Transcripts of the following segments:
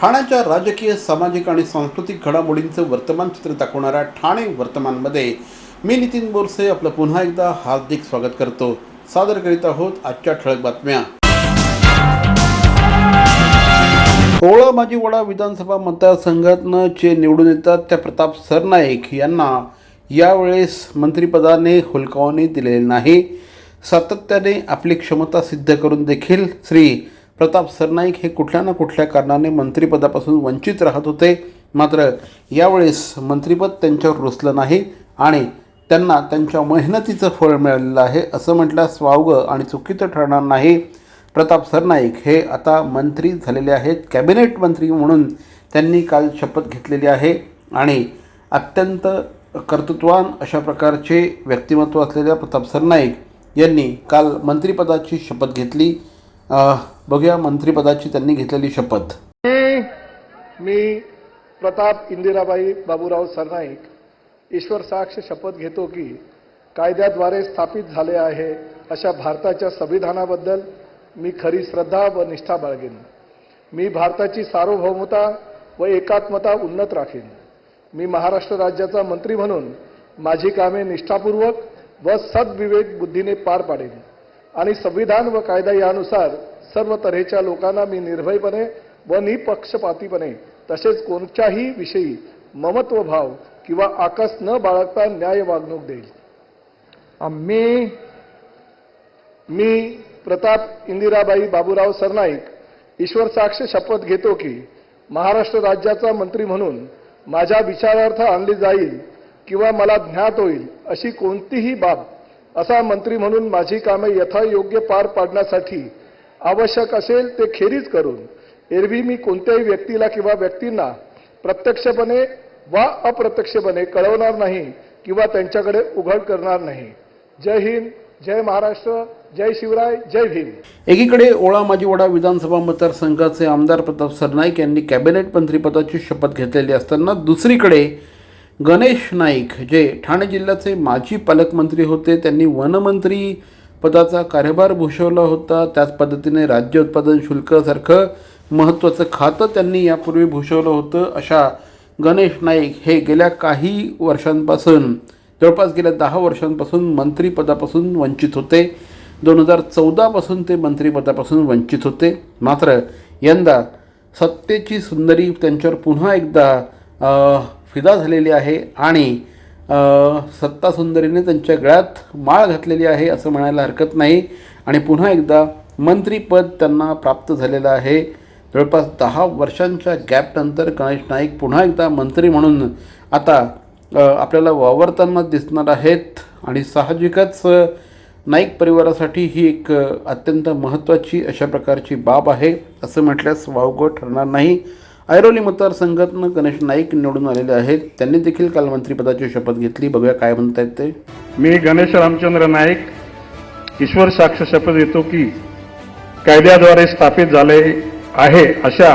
ठाण्याच्या राजकीय सामाजिक आणि सांस्कृतिक घडामोडींचं वर्तमान चित्र दाखवणाऱ्या ठाणे वर्तमानमध्ये मी नितीन बोरसे आपलं पुन्हा एकदा हार्दिक स्वागत करतो. सादर करीत आहोत आजच्या ठळक बातम्या. सोळा माजी वडा विधानसभा मतदारसंघातनं जे निवडून येतात त्या प्रताप सरनाईक यांना यावेळेस मंत्रिपदाने हुलकावणी दिलेले नाही. सातत्याने आपली क्षमता सिद्ध करून देखील श्री प्रताप सरनाईक हे कुठल्या ना कुठल्या कारणाने मंत्रिपदापासून वंचित राहत होते. मात्र यावेळेस मंत्रिपद त्यांच्यावर रुचलं नाही आणि त्यांना त्यांच्या मेहनतीचं फळ मिळालेलं आहे असं म्हटल्यास वावगं आणि चुकीचं ठरणार नाही. प्रताप सरनाईक हे आता मंत्री झालेले आहेत. कॅबिनेट मंत्री म्हणून त्यांनी काल शपथ घेतलेली आहे आणि अत्यंत कर्तृत्वान अशा प्रकारचे व्यक्तिमत्व असलेल्या प्रताप सरनाईक यांनी काल मंत्रिपदाची शपथ घेतली. बघूया मंत्रिपदाची त्यांनी घेतलेली शपथ. मी मी प्रताप इंदिराबाई बाबूराव सरनाईक ईश्वर साक्ष शपथ घेतो की कायद्याद्वारे स्थापित झाले आहे अशा भारताच्या संविधानाबद्दल मी खरी श्रद्धा व निष्ठा बाळगेन. मी भारताची सार्वभौमता व एकात्मता उन्नत राखेन. मी महाराष्ट्र राज्याचा मंत्री म्हणून माझी कामे निष्ठापूर्वक व सद्विवेक बुद्धीने पार पाडेन. आणि संविधान व कायदा यानुसार सर्व तऱ्हेच्या लोकांना मी निर्भयपणे व निपक्षपातीपणे तसेच कोणत्याही विषयी ममत्व भाव किंवा आकस न बाळगता न्याय वागणूक देईल. मी मी प्रताप इंदिराबाई बाबूराव सरनाईक ईश्वर साक्ष शपथ घेतो की महाराष्ट्र राज्याचा मंत्री म्हणून माझ्या विचारार्थ आणली जाईल किंवा मला ज्ञात होईल अशी कोणतीही बाब असा मंत्री म्हणून माझी कामे यथायोग्य पार पाडण्यासाठी आवश्यक असेल ते खेरीज करून एरवी मी कोणत्याही व्यक्तीला किंवा व्यक्तींना प्रत्यक्षपणे वा अप्रत्यक्षपणे कळवणार नाही किंवा त्यांच्याकडे उघड करणार नाही. जय हिंद जय महाराष्ट्र जय शिवराय जय भीम. एकीकडे ओळा माजी वडा विधानसभा मतदारसंघाचे आमदार प्रताप सरनाईक यांनी कॅबिनेट मंत्रिपदाची शपथ घेतलेली असताना दुसरीकडे गणेश नाईक जे ठाणे जिल्ह्याचे माजी पालकमंत्री होते त्यांनी वनमंत्री पदाचा कार्यभार भूषवला होता. त्याच पद्धतीने राज्य उत्पादन शुल्कासारखं महत्त्वाचं खातं त्यांनी यापूर्वी भूषवलं होतं. अशा गणेश नाईक हे गेल्या काही वर्षांपासून जवळपास गेल्या दहा वर्षांपासून मंत्रिपदापासून वंचित होते. दोन हजार चौदापासून ते मंत्रिपदापासून वंचित होते. मात्र यंदा सत्तेची सुंदरी त्यांच्यावर पुन्हा एकदा फिदा झालेली आहे आणि सत्तासुंदरीने त्यांच्या गळ्यात माळ घातलेली आहे असं म्हणायला हरकत नाही. आणि पुन्हा एकदा मंत्रीपद त्यांना प्राप्त झालेलं आहे. जवळपास दहा वर्षांच्या गॅपनंतर गणेश नाईक पुन्हा एकदा मंत्री म्हणून आता आपल्याला वावरताना दिसणार आहेत. आणि साहजिकच नाईक परिवारासाठी ही एक अत्यंत महत्त्वाची अशा प्रकारची बाब आहे असं म्हटल्यास वावगं ठरणार नाही. ऐरोली मतदारसंघातनं गणेश नाईक निवडून आलेले आहेत. त्यांनी देखील काल मंत्रिपदाची शपथ घेतली. बघूया काय म्हणतायत ते. मी गणेश रामचंद्र नाईक ईश्वर साक्ष शपथ घेतो की कायद्याद्वारे स्थापित झाले आहे अशा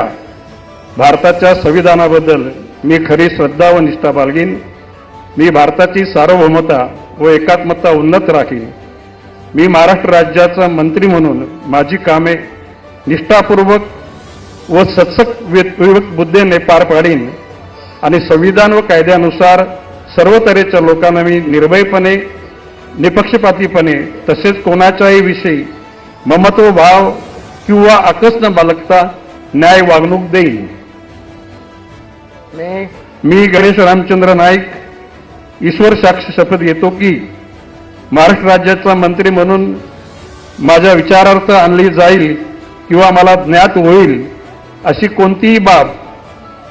भारताच्या संविधानाबद्दल मी खरी श्रद्धा व निष्ठा बाळगीन. मी भारताची सार्वभौमता व एकात्मता उन्नत राखीन. मी महाराष्ट्र राज्याचा मंत्री म्हणून माझी कामे निष्ठापूर्वक व सत्सक विवेक बुद्धीने पार पाडीन. आणि संविधान व कायद्यानुसार सर्व तऱ्हेच्या लोकांना मी निर्भयपणे निपक्षपातीपणे तसेच कोणाच्याही विषयी ममत्व भाव किंवा आकस न बाळगता न्याय वागणूक देईन. मी मी गणेश रामचंद्र नाईक ईश्वर साक्ष शपथ घेतो की महाराष्ट्र राज्याचा मंत्री म्हणून माझ्या विचारार्थ आणली जाईल किंवा मला ज्ञात होईल अशी कोणतीही बाब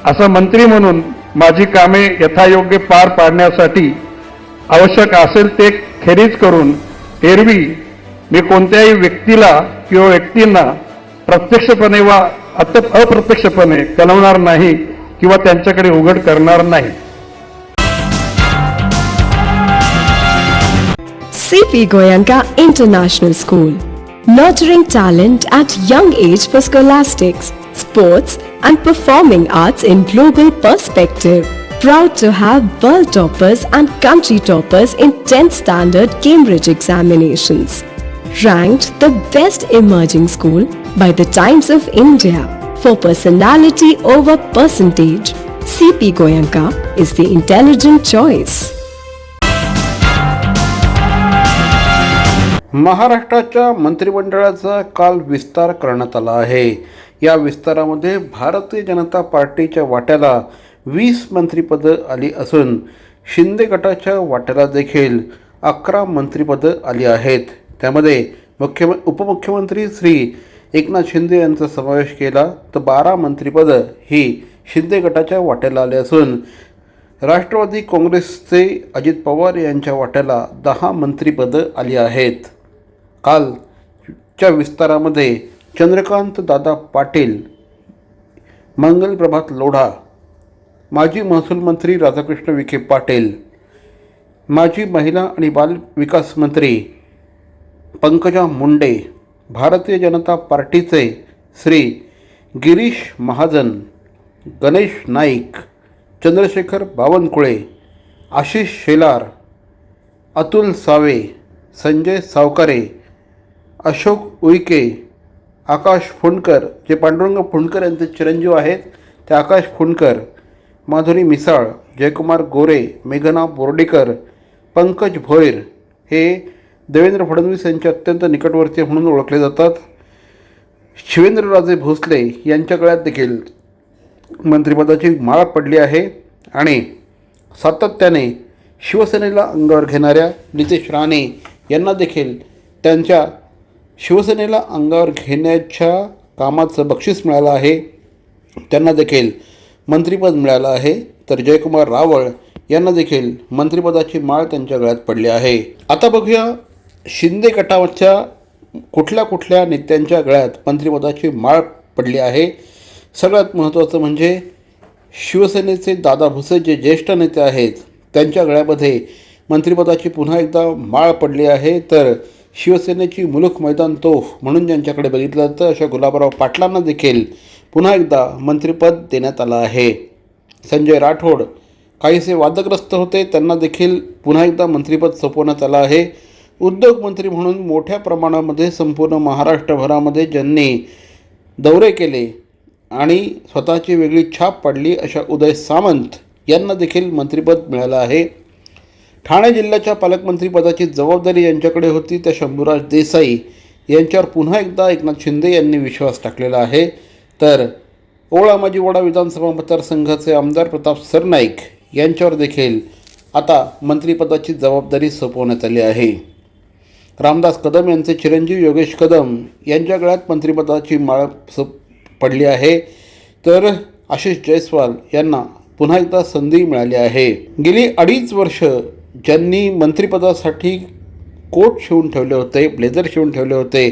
असा मंत्री म्हणून माझी कामे यथायोग्य पार पाडण्यासाठी आवश्यक असेल ते खेरीज करून एरवी मी कोणत्याही व्यक्तीला किंवा व्यक्तींना प्रत्यक्षपणे वा अत- अप्रत्यक्षपणे कलवणार नाही किंवा त्यांच्याकडे उघड करणार नाही. CP Goenka international school nurturing talent at young age for scholastics sports, and performing arts in global perspective. Proud to have world toppers and country toppers in 10th standard Cambridge examinations. Ranked the best emerging school by the Times of India. for personality over percentage. CP Goyanka is the intelligent choice. महाराष्ट्राच्या मंत्रिमंडळाचा काल विस्तार करण्यात आला आहे या विस्तारामध्ये भारतीय जनता पार्टीच्या वाट्याला वीस मंत्रिपदं आली असून शिंदे गटाच्या वाट्याला देखील अकरा मंत्रिपदं आली आहेत. त्यामध्ये मुख्य उपमुख्यमंत्री श्री एकनाथ शिंदे यांचा समावेश केला तर बारा मंत्रिपदं ही शिंदे गटाच्या वाट्याला आली असून राष्ट्रवादी काँग्रेसचे अजित पवार यांच्या वाट्याला दहा मंत्रिपदं आली आहेत. कालच्या विस्तारामध्ये चंद्रकांत दादा पाटील मंगलप्रभात लोढा माजी महसूल मंत्री राधाकृष्ण विखे पाटील माजी महिला आणि बाल विकास मंत्री पंकजा मुंडे भारतीय जनता पार्टीचे श्री गिरीश महाजन गणेश नाईक चंद्रशेखर बावनकुळे आशिष शेलार अतुल सावे संजय सावकारे अशोक उईके आकाश फुंडकर जे पांडुरंग फुंडकर यांचे चिरंजीव आहेत ते आकाश फुंडकर माधुरी मिसाळ जयकुमार गोरे मेघना बोर्डेकर पंकज भोईर हे देवेंद्र फडणवीस यांचे अत्यंत निकटवर्तीय म्हणून ओळखले जातात. शिवेंद्रराजे भोसले यांच्या गळ्यात देखील मंत्रिपदाची माळ पडली आहे आणि सातत्याने शिवसेनेला अंगावर घेणाऱ्या नितेश राणे यांना देखील त्यांच्या शिवसेनेला अंगावर घेण्याच्या कामाचं बक्षीस मिळालं आहे. त्यांना देखील मंत्रिपद मिळालं आहे. तर जयकुमार रावळ यांना देखील मंत्रिपदाची माळ त्यांच्या गळ्यात पडली आहे. आता बघूया शिंदे गटाच्या कुठल्या कुठल्या नेत्यांच्या गळ्यात मंत्रिपदाची माळ पडली आहे. सगळ्यात महत्त्वाचं म्हणजे शिवसेनेचे दादा भुसे जे ज्येष्ठ नेते आहेत त्यांच्या गळ्यामध्ये मंत्रिपदाची पुन्हा एकदा माळ पडली आहे. तर शिवसेनेची मुलुख मैदान तोफ म्हणून ज्यांच्याकडे बघितलं जातं अशा गुलाबराव पाटलांना देखील पुन्हा एकदा मंत्रिपद देण्यात आलं आहे. संजय राठोड काहीसे वादग्रस्त होते त्यांना देखील पुन्हा एकदा मंत्रिपद सोपवण्यात आलं आहे. उद्योगमंत्री म्हणून मोठ्या प्रमाणामध्ये संपूर्ण महाराष्ट्रभरामध्ये ज्यांनी दौरे केले आणि स्वतःची वेगळी छाप पाडली अशा उदय सामंत यांना देखील मंत्रिपद मिळालं आहे. ठाणे जिल्ह्याच्या पालकमंत्रीपदाची जबाबदारी यांच्याकडे होती. त्या शंभूराज देसाई यांच्यावर पुन्हा एकदा एकनाथ शिंदे यांनी विश्वास टाकलेला आहे. तर ओळा माजीवाडा विधानसभा मतदारसंघाचे आमदार प्रताप सरनाईक यांच्यावर देखील आता मंत्रिपदाची जबाबदारी सोपवण्यात आली आहे. रामदास कदम यांचे चिरंजीव योगेश कदम यांच्या गळ्यात मंत्रिपदाची माळ सोप पडली आहे. तर आशिष जयस्वाल यांना पुन्हा एकदा संधी मिळाली आहे. गेली अडीच वर्ष ज्यांनी मंत्रिपदासाठी कोट शिवून ठेवले होते ब्लेझर शिवून ठेवले होते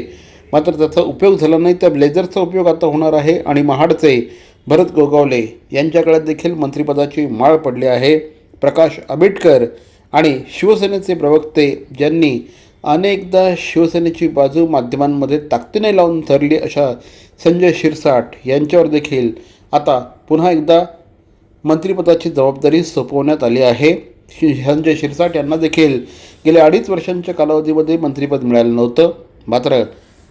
मात्र त्याचा उपयोग झाला नाही. त्या ब्लेझरचा उपयोग आता होणार आहे आणि महाडचे भरत गोगावले यांच्याकडे देखील मंत्रिपदाची माळ पडली आहे. प्रकाश आंबेडकर आणि शिवसेनेचे प्रवक्ते ज्यांनी अनेकदा शिवसेनेची बाजू माध्यमांमध्ये ताकदीने लावून धरली अशा संजय शिरसाट यांच्यावर देखील आता पुन्हा एकदा मंत्रिपदाची जबाबदारी सोपवण्यात आली आहे. संजय शिरसाट यांना देखील गेल्या अडीच वर्षांच्या कालावधीमध्ये मंत्रिपद मिळालं नव्हतं. मात्र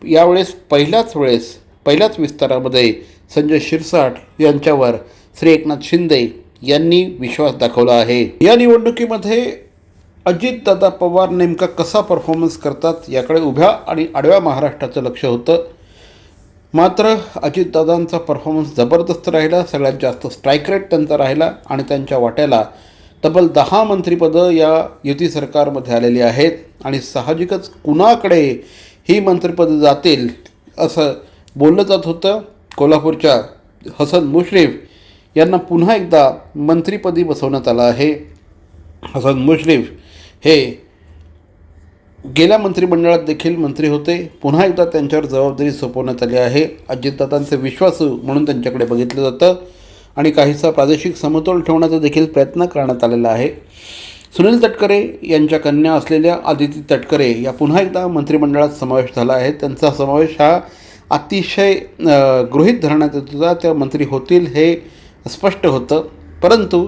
यावेळेस पहिल्याच वेळेस पहिल्याच विस्तारामध्ये संजय शिरसाट यांच्यावर श्री एकनाथ शिंदे यांनी विश्वास दाखवला आहे. या निवडणुकीमध्ये अजितदादा पवार नेमका कसा परफॉर्मन्स करतात याकडे उभ्या आणि आडव्या महाराष्ट्राचं लक्ष होतं. मात्र अजितदादांचा परफॉर्मन्स जबरदस्त राहिला सगळ्यात जास्त स्ट्राईक रेट त्यांचा राहिला आणि त्यांच्या वाट्याला तब्बल दहा मंत्रिपदं या युती सरकारमध्ये आलेली आहेत आणि साहजिकच कुणाकडे ही मंत्रिपदं जातील असं बोललं जात होतं. कोल्हापूरच्या हसन मुश्रीफ यांना पुन्हा एकदा मंत्रिपदी बसवण्यात आलं आहे. हसन मुश्रीफ हे गेल्या मंत्रिमंडळात देखील मंत्री होते. पुन्हा एकदा त्यांच्यावर जबाबदारी सोपवण्यात आली आहे. अजितदादांचे विश्वासू म्हणून त्यांच्याकडे बघितलं जातं. आणि काहीसा प्रादेशिक समतोल ठेवण्याचा देखील प्रयत्न करण्यात आलेला आहे. सुनील तटकरे यांच्या कन्या असलेल्या आदिती तटकरे या पुन्हा एकदा मंत्रिमंडळात समावेश झाला आहे. त्यांचा समावेश हा अतिशय गृहित गृहीत धरण्यात येत होता. त्या मंत्री होतील हे स्पष्ट होतं. परंतु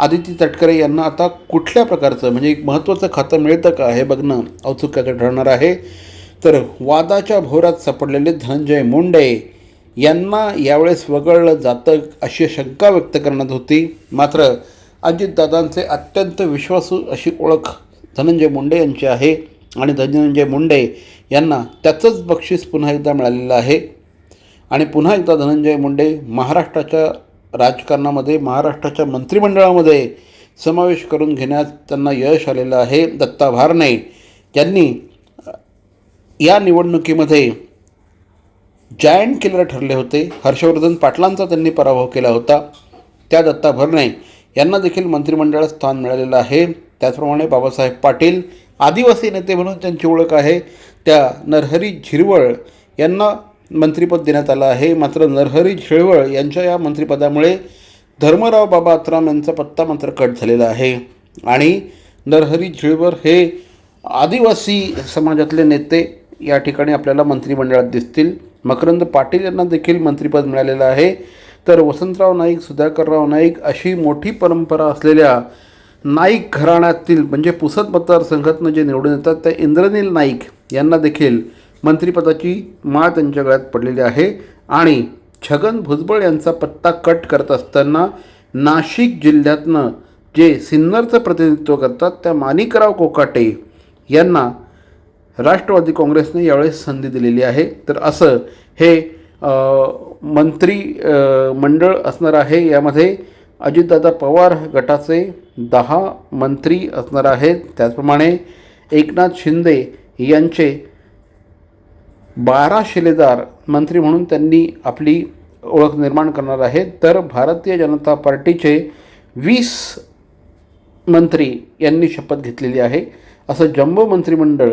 आदिती तटकरे यांना आता कुठल्या प्रकारचं म्हणजे एक महत्त्वाचं खातं मिळतं का हे बघणं औत्सुक्याचं ठरणार आहे. तर वादाच्या भोरात सापडलेले धनंजय मुंडे यांना यावेळेस वगळलं जातं अशी शंका व्यक्त करण्यात होती. मात्र अजितदादांचे अत्यंत विश्वासू अशी ओळख धनंजय मुंडे यांची आहे आणि धनंजय मुंडे यांना त्याचंच बक्षीस पुन्हा एकदा मिळालेलं आहे. आणि पुन्हा एकदा धनंजय मुंडे महाराष्ट्राच्या राजकारणामध्ये महाराष्ट्राच्या मंत्रिमंडळामध्ये समावेश करून घेण्यात त्यांना यश आलेलं आहे. दत्ता भारणे यांनी या निवडणुकीमध्ये जायंट किलर ठरले होते. हर्षवर्धन पाटलांचा त्यांनी पराभव केला होता. त्या दत्ता भरणे यांना देखील मंत्रिमंडळात स्थान मिळालेलं आहे. त्याचप्रमाणे बाबासाहेब पाटील आदिवासी नेते म्हणून त्यांची ओळख आहे. त्या नरहरी झिरवळ यांना मंत्रिपद देण्यात आलं आहे. मात्र नरहरी झिरवळ यांच्या या मंत्रिपदामुळे धर्मराव बाबा अत्राम यांचा पत्ता मात्र कट झालेला आहे. आणि नरहरी झिळवळ हे आदिवासी समाजातले नेते या ठिकाणी आपल्याला मंत्रिमंडळात दिसतील. मकरंद पाटील यांना देखील मंत्रिपद मिळालेलं आहे. तर वसंतराव नाईक सुधाकरराव नाईक अशी मोठी परंपरा असलेल्या नाईक घराण्यातील म्हणजे पुसद मतदारसंघातनं जे निवडून येतात त्या इंद्रनील नाईक यांना देखील मंत्रिपदाची माळ त्यांच्या गळ्यात पडलेली आहे. आणि छगन भुजबळ यांचा पत्ता कट करत असताना नाशिक जिल्ह्यातनं जे सिन्नरचं प्रतिनिधित्व करतात त्या माणिकराव कोकाटे यांना राष्ट्रवादी काँग्रेसने यावेळेस संधी दिलेली आहे. तर असं हे मंत्री मंडळ असणार आहे. यामध्ये अजितदादा पवार गटाचे दहा मंत्री असणार आहेत. त्याचप्रमाणे एकनाथ शिंदे यांचे बारा शिलेदार मंत्री म्हणून त्यांनी आपली ओळख निर्माण करणार आहेत. तर भारतीय जनता पार्टीचे वीस मंत्री यांनी शपथ घेतलेली आहे. असं जम्बो मंत्रिमंडळ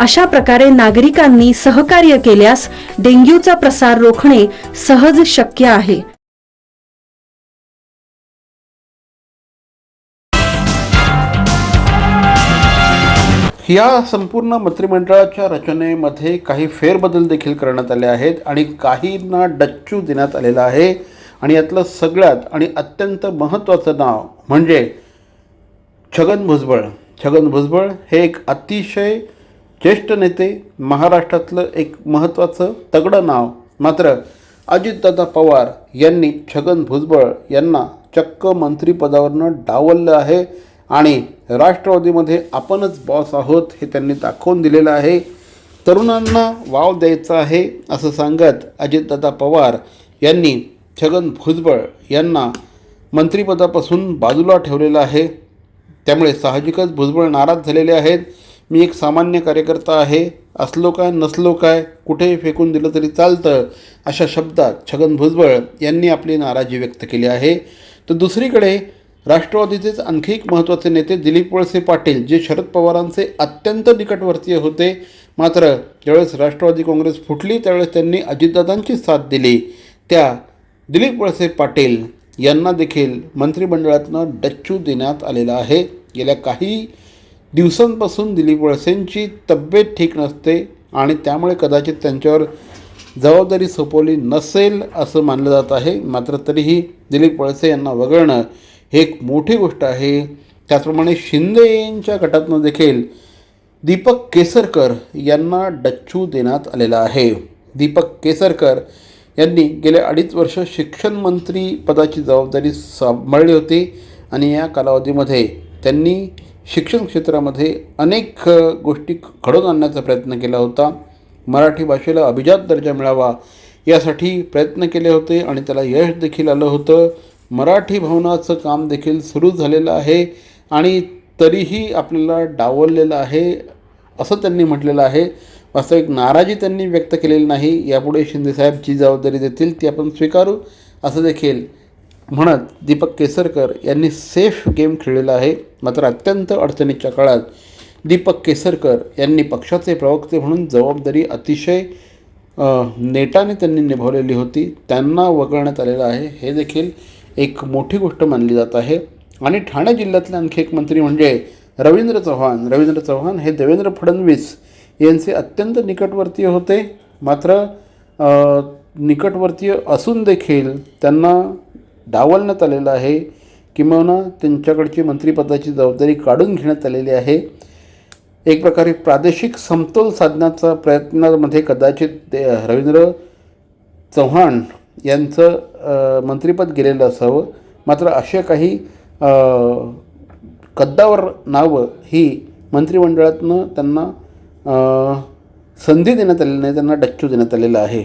अशा प्रकारे नागरिकांनी सहकार्य केल्यास डेंग्यूचा प्रसार रोखणे सहज शक्य आहे. या संपूर्ण मंत्रिमंडळाच्या रचनेमध्ये काही फेरबदल देखील करण्यात आले आहेत आणि काहींना डच्चू देण्यात आलेला आहे. आणि यातलं सगळ्यात आणि अत्यंत महत्त्वाचं नाव म्हणजे छगन भुजबळ. छगन भुजबळ हे एक अतिशय ज्येष्ठ नेते महाराष्ट्रातलं एक महत्त्वाचं तगडं नाव. मात्र अजितदादा पवार यांनी छगन भुजबळ यांना चक्क मंत्रिपदावरनं डावललं आहे आणि राष्ट्रवादीमध्ये आपणच बॉस आहोत हे त्यांनी दाखवून दिलेलं आहे. तरुणांना वाव द्यायचा आहे असं सांगत अजितदादा पवार यांनी छगन भुजबळ यांना मंत्रिपदापासून बाजूला ठेवलेलं आहे. त्यामुळे साहजिकच भुजबळ नाराज झालेले आहेत. मी एक सामान्य कार्यकर्ता आहे असलो काय नसलो काय कुठेही फेकून दिलं तरी चालतं अशा शब्दात छगन भुजबळ यांनी आपली नाराजी व्यक्त केली आहे. तर दुसरीकडे राष्ट्रवादीचेच आणखी एक महत्त्वाचे नेते दिलीप वळसे पाटील जे शरद पवारांचे अत्यंत निकटवर्तीय होते मात्र ज्यावेळेस राष्ट्रवादी काँग्रेस फुटली त्यावेळेस त्यांनी अजितदादांची साथ दिली. त्या दिलीप वळसे पाटील यांना देखील मंत्रिमंडळातनं डच्चू देण्यात आलेला आहे. गेल्या काही दिवसांपासून दिलीप वळसेंची तब्येत ठीक नसते आणि त्यामुळे कदाचित त्यांच्यावर जबाबदारी सोपवली नसेल असं मानलं जात आहे. मात्र तरीही दिलीप वळसे यांना वगळणं हे एक मोठी गोष्ट आहे. त्याचप्रमाणे शिंदे यांच्या गटातनं देखील दीपक केसरकर यांना डच्चू देण्यात आलेला आहे. दीपक केसरकर यांनी गेल्या अडीच वर्ष शिक्षण मंत्री पदाची जबाबदारी सांभाळली होती आणि या कालावधीमध्ये त्यांनी शिक्षण क्षेत्रामध्ये अनेक गोष्टी घडवून आणण्याचा प्रयत्न केला होता. मराठी भाषेला अभिजात दर्जा मिळावा यासाठी प्रयत्न केले होते आणि त्याला यश देखील आलं होतं. मराठी भवनाचं काम देखील सुरू झालेलं आहे आणि तरीही आपल्याला डावललेलं आहे असं त्यांनी म्हटलेलं आहे. वास्तविक नाराजी त्यांनी व्यक्त केलेली नाही. यापुढे शिंदेसाहेब जी जबाबदारी देतील ती आपण स्वीकारू असं देखील म्हणत दीपक केसरकर यांनी सेफ गेम खेळलेला आहे. मात्र अत्यंत अडचणीच्या काळात दीपक केसरकर यांनी पक्षाचे प्रवक्ते म्हणून जबाबदारी अतिशय नेटाने त्यांनी निभावलेली होती. त्यांना वगळण्यात आलेलं आहे. हे देखील एक मोठी गोष्ट मानली जात आहे. आणि ठाणे जिल्ह्यातले आणखी एक मंत्री म्हणजे रवींद्र चव्हाण. रवींद्र चव्हाण हे देवेंद्र फडणवीस यांचे अत्यंत निकटवर्तीय होते. मात्र निकटवर्तीय असून देखील त्यांना डावलण्यात आलेलं आहे. किंबहुना त्यांच्याकडची मंत्रिपदाची जबाबदारी काढून घेण्यात आलेली आहे. एक प्रकारे प्रादेशिक समतोल साधण्याचा प्रयत्नामध्ये कदाचित ते रवींद्र चव्हाण यांचं मंत्रीपद मंत्रिपद गेलेलं असावं. मात्र असे काही कद्दावर नावं ही मंत्रिमंडळातनं त्यांना संधी देण्यात आलेली नाही त्यांना डच्चू देण्यात आलेला आहे.